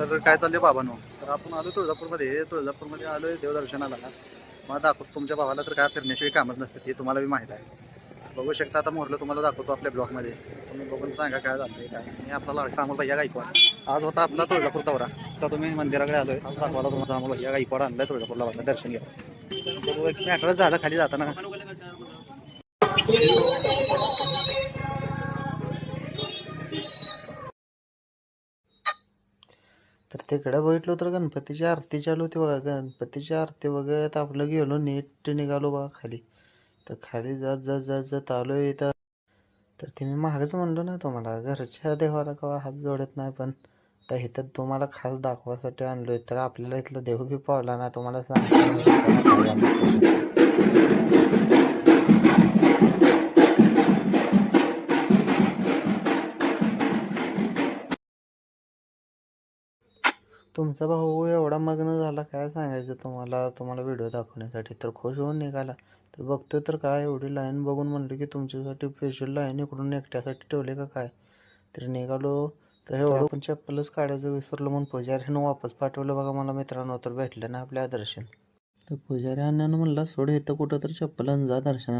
तर काय चाललंय बाबांनो? तर आपण आलो तुळजापूरमध्ये. तुळजापूरमध्ये आलोय देवदर्शनाला. मग दाखवतो तुमच्या भावाला तर काय फिरण्याशिवाय कामच नसते. हे तुम्हाला बी माहीत आहे. बघू शकता आता मोरलं तुम्हाला दाखवतो आपल्या ब्लॉगमध्ये. तुम्ही बघून सांगा काय झालंय काय मी आपला लाडका अमोल भैया गायकवाड. आज होता आपला तुळजापूर दौरा. आता तुम्ही मंदिराकडे आलोय. आज दाखवायला तुमचा अमोल भैया गायकवाड आणलाय तुळजापूरला वाटलं दर्शन घ्या. बघू एक मॅटरच झालं खाली जाताना. तर तिकडं बघितलो तर गणपतीची आरती चालू होती बघा. गणपतीची आरती बघत आपलं गेलो नीट निघालो बघा खाली. तर खाली जात जात जात जात आलो इथं. तर ते मी मागच म्हणलो ना तुम्हाला घरच्या देवाला कवा हात जोडत नाही पण तर इथं तुम्हाला खास दाखवासाठी आणलोय. तर आपल्याला इथलं देव बी पावला ना तुम्हाला सांग तुमचा भाऊ एवढा मग्न झाला काय सांगायचं तुम्हाला? तुम्हाला व्हिडिओ दाखवण्यासाठी तर खुश होऊन निघाला. तर बघतोय तर काय? एवढी लाईन बघून म्हणलं की तुमच्यासाठी स्पेशल लाईन इकडून एकट्यासाठी ठेवले का काय? तर निघालो. तर एवढं पण चप्पलच काढायचं विसरलो म्हणून पुजाऱ्यानं वापस पाठवलं. बघा मला मित्रांनो तर भेटलं ना आपल्या दर्शन. तर पुजारी अण्णानं म्हणला सोड इथं कुठं तर चप्पल अंजा जा